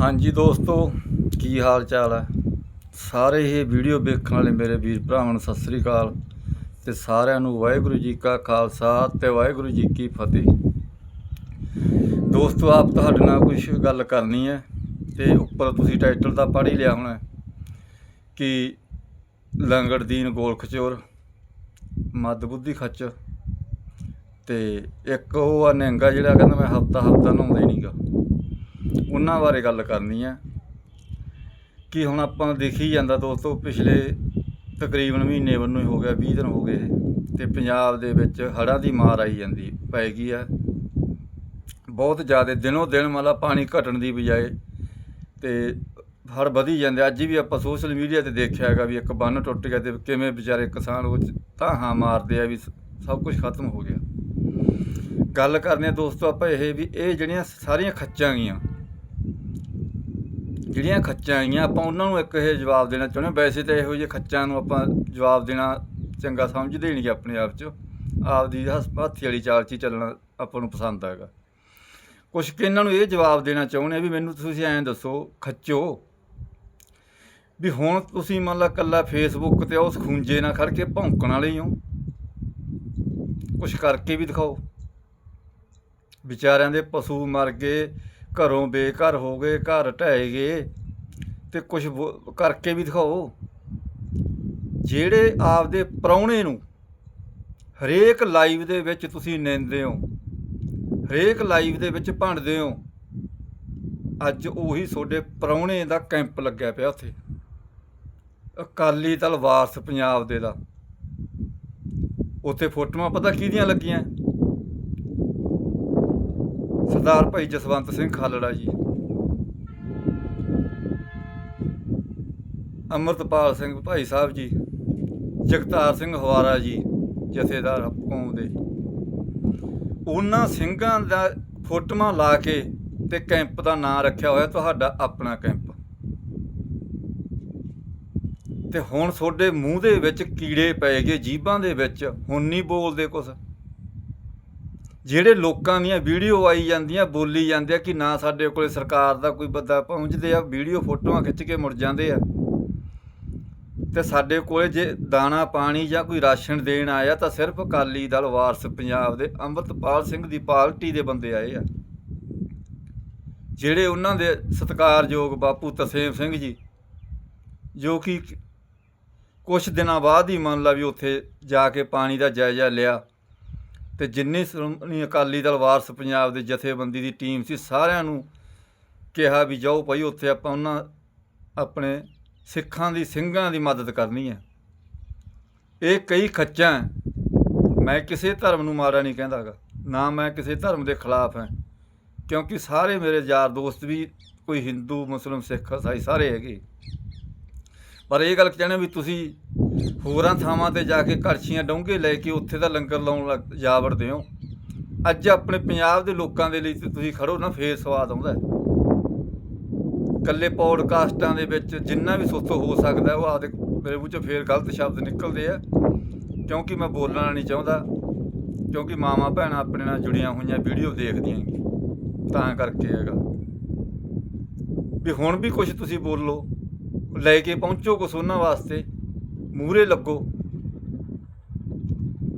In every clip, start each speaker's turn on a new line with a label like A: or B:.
A: ਹਾਂਜੀ ਦੋਸਤੋ, ਕੀ ਹਾਲ ਚਾਲ ਹੈ? ਸਾਰੇ ਇਹ ਵੀਡੀਓ ਵੇਖਣ ਵਾਲੇ ਮੇਰੇ ਵੀਰ ਭਰਾਵਾਂ ਨੂੰ ਸਤਿ ਸ੍ਰੀ ਅਕਾਲ ਤੇ ਸਾਰਿਆਂ ਨੂੰ ਵਾਹਿਗੁਰੂ ਜੀ ਕਾ ਖਾਲਸਾ ਤੇ ਵਾਹਿਗੁਰੂ ਜੀ ਕੀ ਫਤਿਹ। ਦੋਸਤੋ, ਆਪ ਤੁਹਾਡੇ ਨਾਲ ਕੁਝ ਗੱਲ ਕਰਨੀ ਹੈ ਤੇ ਉੱਪਰ ਤੁਸੀਂ ਟਾਈਟਲ ਤਾਂ ਪੜ੍ਹ ਹੀ ਲਿਆ ਹੋਣਾ ਕਿ ਲੰਗੜਦੀਨ ਗੋਲ ਖਚੋਰ ਮੱਦ ਬੁੱਧੀ ਖੱਚ ਤੇ ਇੱਕ ਉਹ ਆ ਨਿਹੰਗਾ ਜਿਹੜਾ ਕਹਿੰਦਾ ਮੈਂ ਹਫਤਾ ਹਫਤਾ ਨਹਾਉਂਦਾ ਹੀ ਨਹੀਂਗਾ ਉਹਨਾਂ ਬਾਰੇ ਗੱਲ ਕਰਨੀ ਹੈ ਕਿ ਹੁਣ ਆਪਾਂ ਦੇਖੀ ਜਾਂਦਾ ਦੋਸਤੋ ਪਿਛਲੇ ਤਕਰੀਬਨ ਮਹੀਨੇ ਵੱਲੋਂ ਹੀ ਹੋ ਗਿਆ 20 ਦਿਨ ਹੋ ਗਏ ਤੇ ਪੰਜਾਬ ਦੇ ਵਿੱਚ ਹੜ੍ਹਾਂ ਦੀ ਮਾਰ ਆਈ ਜਾਂਦੀ ਪੈ ਗਈ ਆ। ਬਹੁਤ ਜ਼ਿਆਦਾ ਦਿਨੋਂ ਦਿਨ ਮਤਲਬ ਪਾਣੀ ਘਟਣ ਦੀ ਬਜਾਏ ਤੇ ਹੜ ਵਧੀ ਜਾਂਦੇ ਅੱਜ ਵੀ ਆਪਾਂ ਸੋਸ਼ਲ ਮੀਡੀਆ ਤੇ ਦੇਖਿਆ ਹੈਗਾ ਵੀ ਇੱਕ ਬੰਨ ਟੁੱਟ ਗਿਆ ਤੇ ਕਿਵੇਂ ਵਿਚਾਰੇ ਕਿਸਾਨ ਉਹ ਤਾਂ ਹਾਂ ਮਾਰਦੇ ਆ ਵੀ ਸਭ ਕੁਝ ਖਤਮ ਹੋ ਗਿਆ। ਗੱਲ ਕਰਨੇ ਦੋਸਤੋ ਆਪਾਂ ਇਹ ਵੀ ਇਹ ਜਿਹੜੀਆਂ ਸਾਰੀਆਂ ਖੱਚਾਂ ਗਈਆਂ ਜਿਹੜੀਆਂ ਖੱਚਾਂ ਆਈਆਂ, ਆਪਾਂ ਉਹਨਾਂ ਨੂੰ ਇੱਕ ਇਹ ਜਵਾਬ ਦੇਣਾ ਚਾਹੁੰਦੇ ਹਾਂ। ਵੈਸੇ ਤਾਂ ਇਹੋ ਜਿਹੇ ਖੱਚਾਂ ਨੂੰ ਆਪਾਂ ਜਵਾਬ ਦੇਣਾ ਚੰਗਾ ਸਮਝਦੇ ਨਹੀਂ ਗੇ ਆਪਣੇ ਆਪ 'ਚ। ਆਪਦੀ ਹੱਸ- ਹਾਥੀ ਵਾਲੀ ਚਾਲ 'ਚ ਹੀ ਚੱਲਣਾ ਆਪਾਂ ਨੂੰ ਪਸੰਦ ਹੈਗਾ। ਕੁਛ ਕਿ ਇਹਨਾਂ ਨੂੰ ਇਹ ਜਵਾਬ ਦੇਣਾ ਚਾਹੁੰਦੇ ਆ ਵੀ ਮੈਨੂੰ ਤੁਸੀਂ ਐਂ ਦੱਸੋ, ਖੱਚੋ। ਵੀ ਹੁਣ ਤੁਸੀਂ ਮੰਨ ਲਾ ਕੱਲਾ ਫੇਸਬੁੱਕ ਤੇ ਉਸ ਖੂੰਜੇ ਨਾਲ ਖੜ ਕੇ ਭੌਂਕਣ ਵਾਲੇ ਹੀ ਹੋ। ਕੁਛ ਕਰਕੇ ਵੀ ਦਿਖਾਓ। ਵਿਚਾਰਿਆਂ ਦੇ ਪਸ਼ੂ ਮਰ ਗਏ ਘਰੋਂ ਬੇਘਰ ਹੋ ਗਏ, ਘਰ ਢਹਿ ਗਏ ਤੇ ਕੁਝ ਕਰਕੇ ਵੀ ਦਿਖਾਓ। ਜਿਹੜੇ ਆਪਦੇ ਪ੍ਰਾਹੁਣੇ ਨੂੰ ਹਰੇਕ ਲਾਈਵ ਦੇ ਵਿੱਚ ਤੁਸੀਂ ਨਿੰਦਦੇ ਹੋ, ਹਰੇਕ ਲਾਈਵ ਦੇ ਵਿੱਚ ਭੰਡਦੇ ਹੋ, ਅੱਜ ਉਹੀ ਤੁਹਾਡੇ ਪ੍ਰਾਹੁਣੇ ਦਾ ਕੈਂਪ ਲੱਗਿਆ ਪਿਆ ਉੱਥੇ। ਅਕਾਲੀ ਦਲ ਵਾਰਸ ਪੰਜਾਬ ਦੇ ਦਾ। ਉੱਥੇ ਫੋਟੋਆਂ ਪਤਾ ਕਿਹਦੀਆਂ ਲੱਗੀਆਂ? ਸਰਦਾਰ ਭਾਈ ਜਸਵੰਤ ਸਿੰਘ ਖਾਲੜਾ ਜੀ। ਅਮਰਤਪਾਲ ਸਿੰਘ ਭਾਈ ਸਾਹਿਬ ਜੀ, ਜਗਤਾਰ ਸਿੰਘ ਹਵਾਰਾ ਜੀ, ਜਥੇਦਾਰ ਕੌਮ ਦੇ। ਉਹਨਾਂ ਸਿੰਘਾਂ ਦਾ ਫੋਟੋਆਂ ਲਾ ਕੇ ਤੇ ਕੈਂਪ ਦਾ ਨਾਂ ਰੱਖਿਆ ਹੋਇਆ ਤੁਹਾਡਾ ਆਪਣਾ ਕੈਂਪ। ਤੇ ਹੁਣ ਤੁਹਾਡੇ ਮੂੰਹ ਦੇ ਵਿੱਚ ਕੀੜੇ ਪੈ ਗਏ ਜੀਭਾਂ ਦੇ ਵਿੱਚ, ਹੁਣ ਨਹੀਂ ਬੋਲਦੇ ਕੁਛ। ਜਿਹੜੇ ਲੋਕਾਂ ਦੀਆਂ ਵੀਡੀਓ ਆਈ ਜਾਂਦੀਆਂ, ਬੋਲੀ ਜਾਂਦੇ ਆ ਕਿ ਨਾ ਸਾਡੇ ਕੋਲੇ ਸਰਕਾਰ ਦਾ ਕੋਈ ਬੰਦਾ ਪਹੁੰਚਦੇ ਆ, ਵੀਡੀਓ, ਫੋਟੋਆਂ ਖਿੱਚ ਕੇ ਮੁੜ ਜਾਂਦੇ ਆ। ਤੇ ਸਾਡੇ ਕੋਲੇ ਜੇ ਦਾਣਾ, ਪਾਣੀ ਜਾਂ ਕੋਈ ਰਾਸ਼ਨ ਦੇਣ ਆਇਆ ਤਾਂ ਸਿਰਫ ਅਕਾਲੀ ਦਲ, ਵਾਰਸ ਪੰਜਾਬ ਦੇ ਅੰਮ੍ਰਿਤਪਾਲ ਸਿੰਘ ਦੀ ਪਾਰਟੀ ਦੇ ਬੰਦੇ ਆਏ ਆ। ਜਿਹੜੇ ਉਹਨਾਂ ਦੇ ਸਤਿਕਾਰਯੋਗ ਬਾਪੂ ਤਸੇਮ ਸਿੰਘ ਜੀ, ਜੋ ਕਿ ਕੁਝ ਦਿਨਾਂ ਬਾਅਦ ਹੀ ਮੰਨ ਲਾ ਵੀ ਉੱਥੇ ਜਾ ਕੇ ਪਾਣੀ ਦਾ ਜਾਇਜ਼ਾ ਲਿਆ ਤੇ ਜਿੰਨੇ ਸ਼੍ਰੋਮਣੀ ਅਕਾਲੀ ਦਲ ਵਾਰਸ ਪੰਜਾਬ ਦੇ ਜਥੇਬੰਦੀ ਦੀ ਟੀਮ ਸੀ, ਸਾਰਿਆਂ ਨੂੰ ਕਿਹਾ ਵੀ ਜਾਓ ਭਾਈ, ਉੱਥੇ ਆਪਾਂ ਉਹਨਾਂ ਆਪਣੇ ਸਿੱਖਾਂ ਦੀ, ਸਿੰਘਾਂ ਦੀ ਮਦਦ ਕਰਨੀ ਹੈ ਇਹ ਕਈ ਖੱਚਾਂ ਹੈ। ਮੈਂ ਕਿਸੇ ਧਰਮ ਨੂੰ ਮਾੜਾ ਨਹੀਂ ਕਹਿੰਦਾਗਾ, ਨਾ ਮੈਂ ਕਿਸੇ ਧਰਮ ਦੇ ਖਿਲਾਫ ਹਾਂ, ਕਿਉਂਕਿ ਸਾਰੇ ਮੇਰੇ ਯਾਰ ਦੋਸਤ ਵੀ ਕੋਈ ਹਿੰਦੂ, ਮੁਸਲਮ, ਸਿੱਖ ਇਸਾਈ ਸਾਰੇ ਹੈਗੇ ਪਰ ਇਹ ਗੱਲ ਕਹਿਣਾ ਵੀ ਤੁਸੀਂ ਹੋਰਾਂ ਥਾਵਾਂ ਤੇ ਜਾ ਕੇ ਕੜਛੀਆਂ ਡੋਂਗੇ ਲੈ ਕੇ ਉੱਥੇ ਦਾ ਲੰਗਰ ਲਾਉਣ ਲੱਗ ਜਾ ਵੜਦੇ ਹੋ। ਅੱਜ ਆਪਣੇ ਪੰਜਾਬ ਦੇ ਲੋਕਾਂ ਦੇ ਲਈ ਤੇ ਤੁਸੀਂ ਖੜੋ ਨਾ, ਫੇਰ ਸਵਾਦ ਆਉਂਦਾ ਹੈ। ਕੱਲੇ ਪੌਡਕਾਸਟਾਂ ਦੇ ਵਿੱਚ ਜਿੰਨਾ ਵੀ ਸੋਥੋ ਹੋ ਸਕਦਾ ਉਹ ਆਪਦੇ ਮੇਰੇ ਮੂੰਹ ਚੋਂ ਫੇਰ ਗਲਤ ਸ਼ਬਦ ਨਿਕਲਦੇ ਆ। ਕਿਉਂਕਿ ਮੈਂ ਬੋਲਣਾ ਨਹੀਂ ਚਾਹੁੰਦਾ, ਕਿਉਂਕਿ ਮਾਵਾਂ ਭੈਣਾਂ ਆਪਣੇ ਨਾਲ ਜੁੜੀਆਂ ਹੋਈਆਂ ਵੀਡੀਓ ਦੇਖਦੀਆਂ ਤਾਂ ਕਰਕੇ ਹੈਗਾ ਵੀ ਹੁਣ ਵੀ ਕੁਝ ਤੁਸੀਂ ਬੋਲੋ। ਲੈ ਕੇ ਪਹੁੰਚੋ ਕੁਛ ਉਹਨਾਂ ਵਾਸਤੇ। ਮੂਹਰੇ ਲੱਗੋ।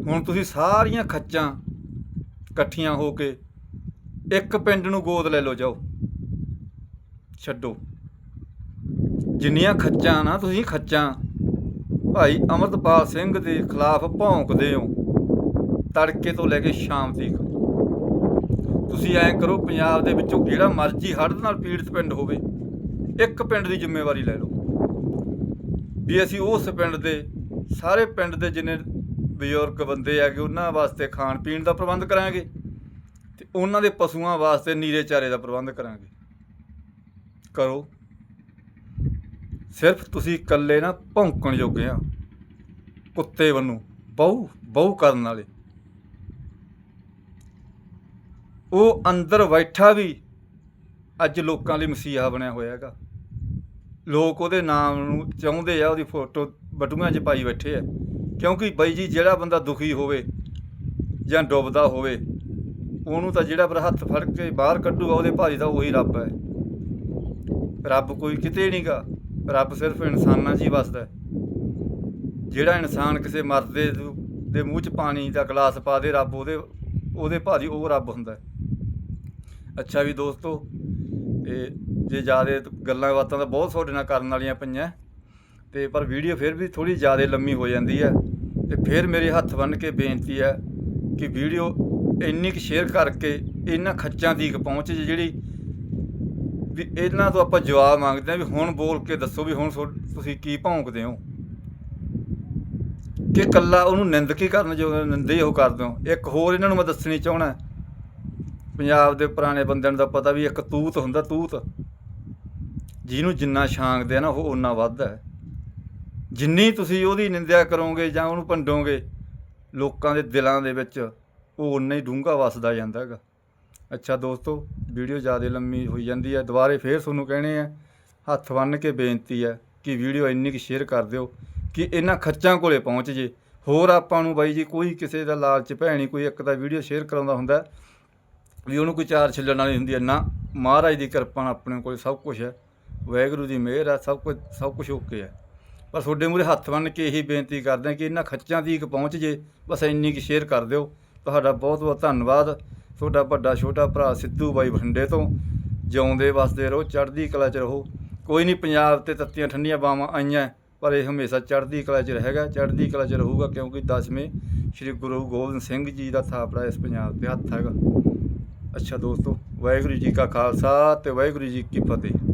A: ਹੁਣ ਤੁਸੀਂ ਸਾਰੀਆਂ ਖੱਚਾਂ ਇਕੱਠੀਆਂ ਹੋ ਕੇ ਇੱਕ ਪਿੰਡ ਨੂੰ ਗੋਦ ਲੈ ਲਓ, ਜਾਓ। ਛੱਡੋ। ਜਿੰਨੀਆਂ ਖੱਚਾਂ ਨਾ ਤੁਸੀਂ ਖੱਚਾਂ, ਭਾਈ ਅਮਰਤਪਾਲ ਸਿੰਘ ਦੇ ਖਿਲਾਫ ਭੌਂਕਦੇ ਹੋ, ਤੜਕੇ ਤੋਂ ਲੈ ਕੇ ਸ਼ਾਮ ਤੱਕ। ਤੁਸੀਂ ਐਂ ਕਰੋ, ਪੰਜਾਬ ਦੇ ਵਿੱਚੋਂ ਜਿਹੜਾ ਮਰਜ਼ੀ ਹੜ੍ਹ ਨਾਲ ਪੀੜਤ ਪਿੰਡ ਹੋਵੇ, ਇੱਕ ਪਿੰਡ ਦੀ ਜ਼ਿੰਮੇਵਾਰੀ ਲੈ ਲਓ। ਵੀ ਅਸੀਂ ਉਸ ਪਿੰਡ ਦੇ, ਸਾਰੇ ਪਿੰਡ ਦੇ ਜਿੰਨੇ ਬਜ਼ੁਰਗ ਬੰਦੇ ਹੈਗੇ, ਉਹਨਾਂ ਵਾਸਤੇ ਖਾਣ ਪੀਣ ਦਾ ਪ੍ਰਬੰਧ ਕਰਾਂਗੇ ਤੇ ਉਹਨਾਂ ਦੇ ਪਸ਼ੂਆਂ ਵਾਸਤੇ ਨੀਰੇ ਚਾਰੇ ਦਾ ਪ੍ਰਬੰਧ ਕਰਾਂਗੇ। ਕਰੋ। ਸਿਰਫ ਤੁਸੀਂ ਇਕੱਲੇ ਨਾ ਭੌਂਕਣ ਜੋਗੇ ਆ, ਕੁੱਤੇ ਵੱਲੋਂ ਬਹੁ ਬਹੁ ਕਰਨ ਵਾਲੇ। ਉਹ ਅੰਦਰ ਬੈਠਾ ਵੀ ਅੱਜ ਲੋਕਾਂ ਲਈ ਮਸੀਹਾ ਬਣਿਆ ਹੋਇਆ ਹੈਗਾ। ਲੋਕ ਉਹਦੇ ਨਾਮ ਨੂੰ ਚਾਹੁੰਦੇ ਆ, ਉਹਦੀ ਫੋਟੋ ਬਟੂਆਂ 'ਚ ਪਾਈ ਬੈਠੇ ਆ। ਕਿਉਂਕਿ ਬਾਈ ਜੀ, ਜਿਹੜਾ ਬੰਦਾ ਦੁਖੀ ਹੋਵੇ ਜਾਂ ਡੁੱਬਦਾ ਹੋਵੇ, ਉਹਨੂੰ ਤਾਂ ਜਿਹੜਾ ਪਰ ਹੱਥ ਫੜ ਕੇ ਬਾਹਰ ਕੱਢੂਗਾ, ਉਹਦੇ ਭਾਜੀ ਦਾ ਉਹੀ ਰੱਬ ਹੈ। ਰੱਬ ਕੋਈ ਕਿਤੇ ਨਹੀਂਗਾ। ਰੱਬ ਸਿਰਫ ਇਨਸਾਨਾਂ 'ਚ ਹੀ ਵੱਸਦਾ ਜਿਹੜਾ ਇਨਸਾਨ ਕਿਸੇ ਮਰਦੇ ਦੇ ਮੂੰਹ 'ਚ ਪਾਣੀ ਦਾ ਗਲਾਸ ਪਾ ਦੇ, ਰੱਬ ਉਹਦੇ ਉਹਦੇ ਭਾਜੀ ਉਹ ਰੱਬ ਹੁੰਦਾ ਅੱਛਾ ਵੀ ਦੋਸਤੋ, ਤੇ ਜੇ ਜ਼ਿਆਦਾ ਗੱਲਾਂ ਬਾਤਾਂ ਤਾਂ ਬਹੁਤ ਤੁਹਾਡੇ ਨਾਲ ਕਰਨ ਵਾਲੀਆਂ ਪਈਆਂ। ਤੇ ਪਰ ਵੀਡੀਓ ਫਿਰ ਵੀ ਥੋੜੀ ਜ਼ਿਆਦਾ ਲੰਮੀ ਹੋ ਜਾਂਦੀ ਹੈ। ਤੇ ਫਿਰ ਮੇਰੇ ਹੱਥ ਬੰਨ੍ਹ ਕੇ ਬੇਨਤੀ ਹੈ ਕਿ ਵੀਡੀਓ ਇੰਨੀ ਕੁ ਸ਼ੇਅਰ ਕਰਕੇ ਇਹਨਾਂ ਖੱਚਾਂ ਦੀ ਕੁ ਪਹੁੰਚ ਜੇ ਜਿਹੜੀ ਵੀ ਇਹਨਾਂ ਤੋਂ ਆਪਾਂ ਜਵਾਬ ਮੰਗਦੇ ਹਾਂ ਵੀ ਹੁਣ ਬੋਲ ਕੇ ਦੱਸੋ ਵੀ ਹੁਣ ਤੁਸੀਂ ਕੀ ਭੌਂਕਦੇ ਹੋ। ਕਿ ਕੱਲਾ ਉਹਨੂੰ ਨਿੰਦ ਕੀ ਕਰਨ ਜੋ ਨਿੰਦੇ ਹੀ ਉਹ ਕਰਦੇ ਹੋ। ਇੱਕ ਹੋਰ ਇਹਨਾਂ ਨੂੰ ਮੈਂ ਦੱਸਣੀ ਚਾਹਣਾ ਪੰਜਾਬ ਦੇ ਪੁਰਾਣੇ ਬੰਦਿਆਂ ਨੂੰ ਤਾਂ ਪਤਾ ਵੀ ਇੱਕ ਤੂਤ ਹੁੰਦਾ, ਤੂਤ। ਜਿਹਨੂੰ ਜਿੰਨਾ ਛਾਂਗਦੇ ਆ ਨਾ, ਉਹ ਉਨਾ ਵੱਧਦਾ ਹੈ। ਜਿੰਨੀ ਤੁਸੀਂ ਉਹਦੀ ਨਿੰਦਿਆ ਕਰੋਗੇ ਜਾਂ ਉਹਨੂੰ ਭੰਡੋਗੇ, ਲੋਕਾਂ ਦੇ ਦਿਲਾਂ ਦੇ ਵਿੱਚ ਉਹ ਓਨਾ ਹੀ ਡੂੰਘਾ ਵਸਦਾ ਜਾਂਦਾ ਹੈਗਾ। ਅੱਛਾ ਦੋਸਤੋ, ਵੀਡੀਓ ਜ਼ਿਆਦਾ ਲੰਮੀ ਹੋਈ ਜਾਂਦੀ ਹੈ। ਦੁਬਾਰੇ ਫੇਰ ਤੁਹਾਨੂੰ ਕਹਿਣੇ ਆ, ਹੱਥ ਬੰਨ੍ਹ ਕੇ ਬੇਨਤੀ ਹੈ ਕਿ ਵੀਡੀਓ ਇੰਨੀ ਕੁ ਸ਼ੇਅਰ ਕਰ ਦਿਓ ਕਿ ਇਹਨਾਂ ਖੱਚਾਂ ਕੋਲੇ ਪਹੁੰਚ ਜੇ। ਹੋਰ ਆਪਾਂ ਨੂੰ ਬਾਈ ਜੀ ਕੋਈ ਕਿਸੇ ਦਾ ਲਾਲਚ, ਭੈਣੀ ਕੋਈ ਇੱਕ ਦਾ ਵੀਡੀਓ ਸ਼ੇਅਰ ਕਰਾਉਂਦਾ ਹੁੰਦਾ ਵੀ ਉਹਨੂੰ ਕੋਈ ਚਾਰ ਛਿੱਲਣ ਵਾਲੀ ਹੁੰਦੀ ਹੈ। ਨਾ, ਮਹਾਰਾਜ ਦੀ ਕਿਰਪਾ ਨਾਲ ਆਪਣੇ ਕੋਲ ਸਭ ਕੁਝ ਹੈ। ਵਾਹਿਗੁਰੂ ਦੀ ਮਿਹਰ ਹੈ ਸਭ ਕੁਝ ਸਭ ਕੁਝ ਓਕੇ ਹੈ ਪਰ ਤੁਹਾਡੇ ਮੂਹਰੇ ਹੱਥ ਬੰਨ੍ਹ ਕੇ ਇਹੀ ਬੇਨਤੀ ਕਰਦੇ ਹਾਂ ਕਿ ਇਹਨਾਂ ਖੱਚਾਂ ਦੀ ਇੱਕ ਪਹੁੰਚ ਜੇ, ਬਸ ਇੰਨੀ ਕੁ ਸ਼ੇਅਰ ਕਰ ਦਿਓ। ਤੁਹਾਡਾ ਬਹੁਤ ਬਹੁਤ ਧੰਨਵਾਦ। ਤੁਹਾਡਾ ਵੱਡਾ, ਛੋਟਾ ਭਰਾ ਸਿੱਧੂ ਬਾਈ ਬਠਿੰਡੇ ਤੋਂ ਜਿਉਂਦੇ ਵਸਦੇ ਰਹੋ, ਚੜ੍ਹਦੀ ਕਲਾ 'ਚ ਰਹੋ। ਕੋਈ ਨਹੀਂ ਪੰਜਾਬ ਤੇ ਤੱਤੀਆਂ ਠੰਡੀਆਂ ਬਾਵਾਂ ਆਈਆਂ, ਪਰ ਇਹ ਹਮੇਸ਼ਾ ਚੜ੍ਹਦੀ ਕਲਾ 'ਚ ਰਹੇਗਾ। ਚੜ੍ਹਦੀ ਕਲਾ 'ਚ ਰਹੂਗਾ ਕਿਉਂਕਿ ਦਸਵੇਂ ਸ੍ਰੀ ਗੁਰੂ ਗੋਬਿੰਦ ਸਿੰਘ ਜੀ ਦਾ ਥਾਪੜਾ ਇਸ ਪੰਜਾਬ ਤੇ ਹੱਥ ਹੈਗਾ। ਅੱਛਾ ਦੋਸਤੋ, ਵਾਹਿਗੁਰੂ ਜੀ ਕਾ ਖਾਲਸਾ ਤੇ ਵਾਹਿਗੁਰੂ ਜੀ ਕੀ ਫਤਿਹ।